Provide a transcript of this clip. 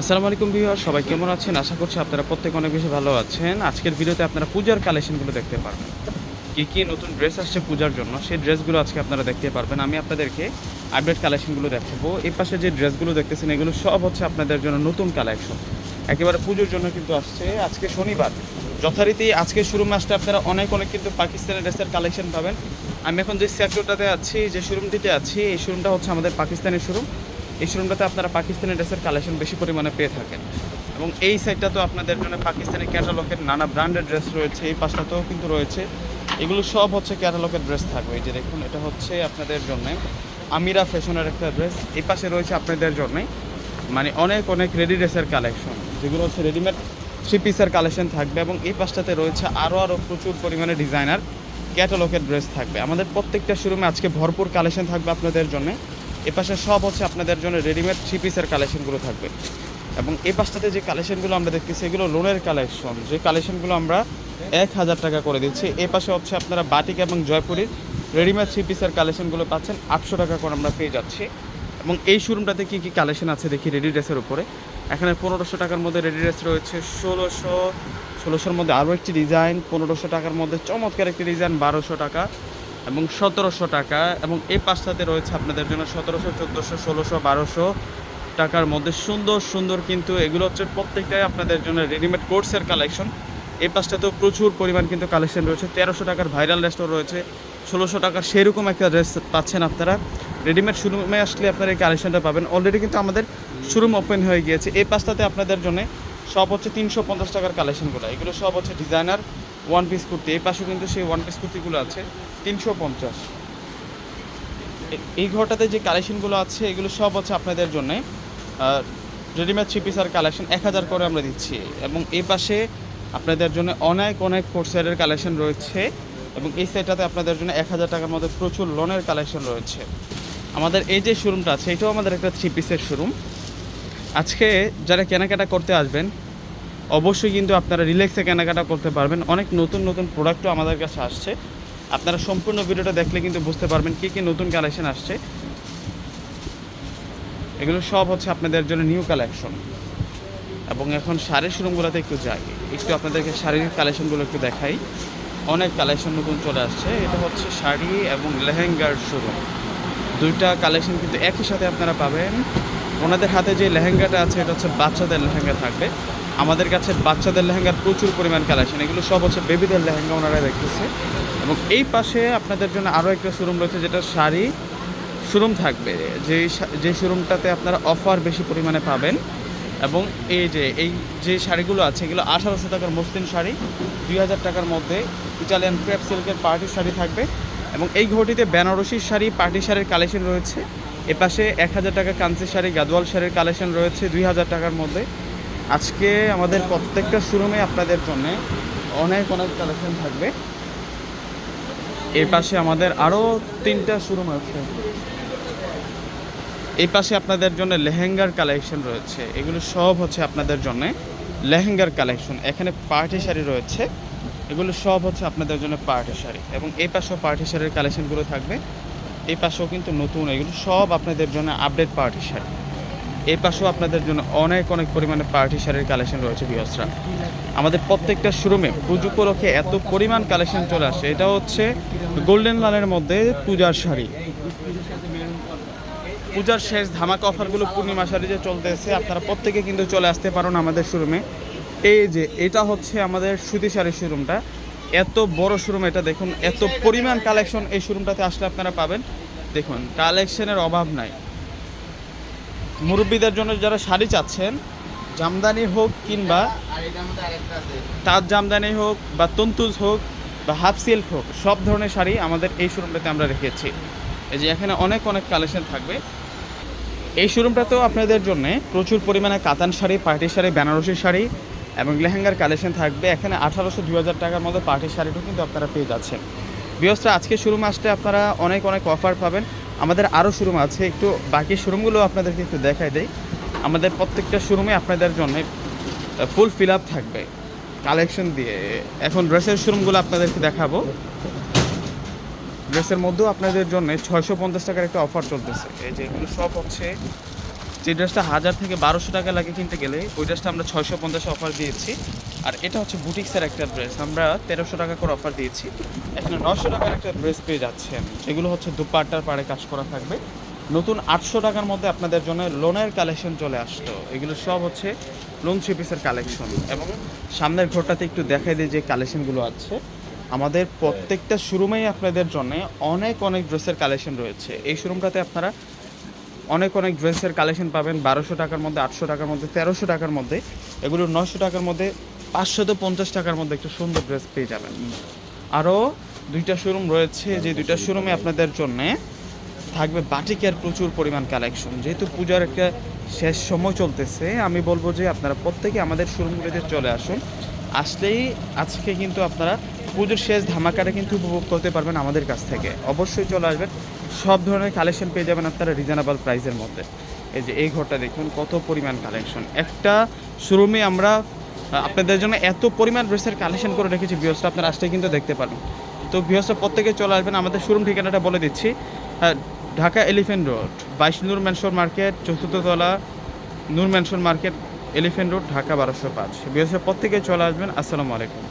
আসসালামু আলাইকুম ভিউয়ার, সবাই কেমন আছেন? আশা করছি আপনারা প্রত্যেক অনেক বেশি ভালো আছেন। আজকের ভিডিওতে আপনারা পূজার কালেকশনগুলো দেখতে পারবেন। কী কী নতুন ড্রেস আসছে পূজার জন্য, সেই ড্রেসগুলো আজকে আপনারা দেখতে পারবেন। আমি আপনাদেরকে আপডেট কালেকশনগুলো দেখাবো। এই পাশে যে ড্রেসগুলো দেখতেছেন, এগুলো সব হচ্ছে আপনাদের জন্য নতুন কালেকশন। একেবারে পুজোর জন্য কিন্তু আসছে। আজকে শনিবার। যথারীতি আজকে শুরু মাসটা আপনারা অনেক অনেক কিন্তু পাকিস্তানের ড্রেসের কালেকশন পাবেন। আমি এখন যে সেক্টরটাতে আছি, যে শোরুমটিতে আছি, এই শোরুমটা হচ্ছে আমাদের পাকিস্তানের শোরুম এই শোরুমটাতে আপনারা পাকিস্তানি ড্রেসের কালেকশন বেশি পরিমাণে পেয়ে থাকেন। এবং এই সাইডটা তো আপনাদের জন্য পাকিস্তানি ক্যাটালগের নানা ব্র্যান্ডের ড্রেস রয়েছে, এই পাশটাতেও কিন্তু রয়েছে। এগুলো সব হচ্ছে ক্যাটালগের ড্রেস থাকবে। এই যে দেখুন, এটা হচ্ছে আপনাদের জন্য আমিরা ফ্যাশনের একটা ড্রেস এই পাশে রয়েছে আপনাদের জন্য মানে অনেক অনেক রেডি ড্রেসের কালেকশন যেগুলো হচ্ছে রেডিমেড থ্রি পিসের কালেকশন থাকবে এবং এই পাশটাতে রয়েছে আরও আরও প্রচুর পরিমাণে ডিজাইনার ক্যাটালগের ড্রেস থাকবে। আমাদের প্রত্যেকটা শোরুমে আজকে ভরপুর কালেকশন থাকবে আপনাদের জন্য। এ পাশে সব হচ্ছে আপনাদের জন্য রেডিমেড থ্রি পিসের কালেকশনগুলো থাকবে। এবং এই পাশটাতে যে কালেকশনগুলো আমরা দেখতেছি, এগুলো লোনের কালেকশন যে কালেকশনগুলো আমরা এক হাজার টাকা করে দিচ্ছি। এ পাশে হচ্ছে আপনারা বাটিক এবং জয়পুরীর রেডিমেড থ্রি পিসের কালেকশনগুলো পাচ্ছেন। আটশো টাকা করে আমরা পেয়ে যাচ্ছি। এবং এই শোরুমটাতে কী কী কালেকশন আছে দেখি রেডি ড্রেসের উপরে। এখানে পনেরোশো টাকার মধ্যে রেডি ড্রেস রয়েছে। ষোলোশো, ষোলোশোর মধ্যে আরও একটি ডিজাইন পনেরোশো টাকার মধ্যে চমৎকার একটি ডিজাইন বারোশো টাকা। এবং সতেরোশো টাকা। এবং এই পাঁচটাতে রয়েছে আপনাদের জন্য সতেরোশো, চোদ্দোশো, ষোলোশো, বারোশো টাকার মধ্যে সুন্দর সুন্দর কিন্তু এগুলো হচ্ছে প্রত্যেকটাই আপনাদের জন্য রেডিমেড কোর্সের কালেকশন এই পাঁচটাতেও প্রচুর পরিমাণ কিন্তু কালেকশন রয়েছে। তেরোশো টাকার ভাইরাল ড্রেসও রয়েছে। ষোলোশো টাকার সেরকম একটা ড্রেস পাচ্ছেন আপনারা। রেডিমেড শোরুমে আসলে আপনারা এই কালেকশনটা পাবেন। অলরেডি কিন্তু আমাদের শোরুম ওপেন হয়ে গিয়েছে। এই পাঁচটাতে আপনাদের জন্য সব হচ্ছে তিনশো পঞ্চাশ টাকার কালেকশনগুলো এগুলো সব হচ্ছে ডিজাইনার ওয়ান পিস কুর্তি, এই পাশে কিন্তু সেই ওয়ান পিস কুর্তিগুলো আছে, তিনশো পঞ্চাশ। এই ঘরটাতে যে কালেকশনগুলো আছে, এগুলো সব হচ্ছে আপনাদের জন্য। রেডিমেড থ্রি পিস আর কালেকশন এক হাজার করে আমরা দিচ্ছি। এবং এই পাশে আপনাদের জন্য অনেক অনেক কোর্সের কালেকশন রয়েছে। এবং এই সাইডটাতে আপনাদের জন্য এক হাজার টাকার মধ্যে প্রচুর লোনের কালেকশন রয়েছে। আমাদের এই যে শোরুমটা আছে, এটাও আমাদের একটা থ্রি পিসের শোরুম আজকে যারা কেনাকাটা করতে আসবেন অবশ্যই কিন্তু আপনারা রিল্যাক্সে কেনাকাটা করতে পারবেন। অনেক নতুন নতুন প্রোডাক্টও আমাদের কাছে আসছে। আপনারা সম্পূর্ণ ভিডিওটা দেখলে কিন্তু বুঝতে পারবেন কী কী নতুন কালেকশন আসছে। এগুলো সব হচ্ছে আপনাদের জন্য নিউ কালেকশন এবং এখন শাড়ির শোরুমগুলোতে একটু যাই। একটু আপনাদেরকে শাড়ির কালেকশনগুলো একটু দেখাই। অনেক কালেকশন নতুন চলে আসছে। এটা হচ্ছে শাড়ি এবং লেহেঙ্গার শোরুম। দুইটা কালেকশন কিন্তু একই সাথে আপনারা পাবেন। ওনাদের হাতে যে লেহেঙ্গাটা আছে, এটা হচ্ছে বাচ্চাদের লেহেঙ্গা থাকবে। আমাদের কাছে বাচ্চাদের লেহেঙ্গার প্রচুর পরিমাণ কালেকশন। এগুলো সব হচ্ছে বেবিদের লেহেঙ্গা ওনারা রেখেছে। এবং এই পাশে আপনাদের জন্য আরও একটা শোরুম রয়েছে, যেটা শাড়ি শোরুম থাকবে। শা- যে শোরুমটাতে আপনারা অফার বেশি পরিমাণে পাবেন। এবং এই যে এই যে শাড়িগুলো আছে, এগুলো আঠারোশো টাকার মসলিন শাড়ি। দুই হাজার টাকার মধ্যে ইটালিয়ান ক্রেপ সিল্কের পার্টি শাড়ি থাকবে। এবং এই ঘটিতে বেনারসির শাড়ি, পার্টি শাড়ির কালেকশন রয়েছে। এপাশে এক হাজার টাকা কাঞ্চি শাড়ি, গাদওয়াল শাড়ির কালেকশন রয়েছে দুই হাজার টাকার মধ্যে। আজকে আমাদের প্রত্যেকটা শোরুমে আপনাদের জন্য অনেক অনেক কালেকশন থাকবে। এর পাশে আমাদের আরও তিনটা শোরুম আছে। এই পাশে আপনাদের জন্য লেহেঙ্গার কালেকশন রয়েছে। এগুলো সব হচ্ছে আপনাদের জন্য লেহেঙ্গার কালেকশন এখানে পার্টি শাড়ি রয়েছে। এগুলো সব হচ্ছে আপনাদের জন্য পার্টি শাড়ি। এবং এই পাশেও পার্টি শাড়ির কালেকশনগুলো থাকবে। এই পাশেও কিন্তু নতুন, এগুলো সব আপনাদের জন্য আপডেট পার্টি শাড়ি। এই পাশেও আপনাদের জন্য অনেক অনেক পরিমাণে পার্টি শাড়ির কালেকশন রয়েছে বিয়সরা আমাদের প্রত্যেকটা শোরুমে পুজো উপলক্ষে এত পরিমাণ কালেকশন চলে আসে। এটা হচ্ছে গোল্ডেন লালের মধ্যে পূজার শাড়ি। পূজার শেষ ধামাকা অফারগুলো পূর্ণিমা শাড়ি যে চলতেছে, আপনারা প্রত্যেকে কিন্তু চলে আসতে পারেন আমাদের শোরুমে এই যে, এটা হচ্ছে আমাদের সুতি শাড়ির শোরুমটা এত বড় শোরুম এটা দেখুন, এত পরিমাণ কালেকশন এই শোরুমটাতে আসলে আপনারা পাবেন। দেখুন কালেকশনের অভাব নাই। মুরব্বীদের জন্য যারা শাড়ি চাচ্ছেন, জামদানি হোক কিংবা তাঁত জামদানি হোক বা তন্তুজ হোক বা হাফ সিল্ক হোক, সব ধরনের শাড়ি আমাদের এই শোরুমটাতে আমরা রেখেছি। এই যে এখানে অনেক অনেক কালেকশন থাকবে। এই শোরুমটাতেও আপনাদের জন্য প্রচুর পরিমাণে কাতান শাড়ি পার্টি শাড়ি, বেনারসি শাড়ি এবং লেহেঙ্গার কালেকশন থাকবে। এখানে আঠারোশো দু হাজার টাকার মধ্যে পার্টি শাড়িটাও কিন্তু আপনারা পেয়ে যাচ্ছেন। বৃহস্পতি আজকে শোরুম আসতে আপনারা অনেক অনেক অফার পাবেন। আমাদের আরও শোরুম আছে। একটু বাকি শোরুমগুলো আপনাদেরকে একটু দেখাই দেয় আমাদের প্রত্যেকটা শোরুমে আপনাদের জন্য ফুল ফিল আপ থাকবে। কালেকশন দিয়ে। এখন ড্রেসের শোরুমগুলো আপনাদেরকে দেখাবো। ড্রেসের মধ্যেও আপনাদের জন্য ছয়শো পঞ্চাশ টাকার একটা অফার চলতেছে। এই যে এগুলো সব হচ্ছে যে ড্রেসটা হাজার থেকে বারোশো টাকা লাগে কিনতে গেলে, ওই ড্রেসটা আমরা ছয়শো পঞ্চাশ অফার দিয়েছি। আর এটা হচ্ছে বুটিক্সের একটা ড্রেস আমরা তেরোশো টাকা করে অফার দিয়েছি। এখানে নশো টাকার একটা ড্রেস পেয়ে যাচ্ছেন এগুলো হচ্ছে দুপাট্টার পাড়ে কাজ করা থাকবে। নতুন আটশো টাকার মধ্যে আপনাদের জন্য লোনের কালেকশন চলে আসলো এগুলো সব হচ্ছে লোন থ্রি পিসের কালেকশন এবং সামনের ঘরটাতে একটু দেখাই দিই যে কালেকশনগুলো আছে। আমাদের প্রত্যেকটা শোরুমেই আপনাদের জন্য অনেক অনেক ড্রেসের কালেকশন রয়েছে। এই শোরুমটাতে আপনারা অনেক অনেক ড্রেসের কালেকশন পাবেন। বারোশো টাকার মধ্যে, আটশো টাকার মধ্যে, তেরোশো টাকার মধ্যে। এগুলো নশো টাকার মধ্যে, পাঁচশো তো পঞ্চাশ টাকার মধ্যে একটু সুন্দর ড্রেস পেয়ে যাবেন। আরও দুইটা শোরুম রয়েছে, যে দুইটা শোরুমে আপনাদের জন্যে থাকবে বাটিকের প্রচুর পরিমাণ কালেকশন যেহেতু পূজার একটা শেষ সময় চলতেছে, আমি বলব যে আপনারা প্রত্যেকে আমাদের শোরুমগুলিতে চলে আসুন। আসলেই আজকে কিন্তু আপনারা পুজোর শেষ ধামাকাটা কিন্তু উপভোগ করতে পারবেন আমাদের কাছ থেকে। অবশ্যই চলে আসবেন। সব ধরনের কালেকশন পেয়ে যাবেন আপনারা রিজনেবল প্রাইসের মধ্যে। এই যে এই ঘরটা দেখুন, কত পরিমাণ কালেকশন একটা শোরুমে আমরা আপনাদের জন্য এত পরিমাণ ড্রেসের কালেকশন করে রেখেছি বিয়সটা আপনারা আসলে কিন্তু দেখতে পারবেন। তো বিয়সটা প্রত্যেকে চলে আসবেন। আমাদের শোরুম ঠিকানাটা বলে দিচ্ছি। ঢাকা এলিফেন্ট রোড বাইশ নূর ম্যানশন মার্কেট, চতুর্থ তলা, Noor mansion market elephant road Dhaka বারোশো পাঁচ। বিয়সটা প্রত্যেকে চলে আসবেন। আসসালামু আলাইকুম।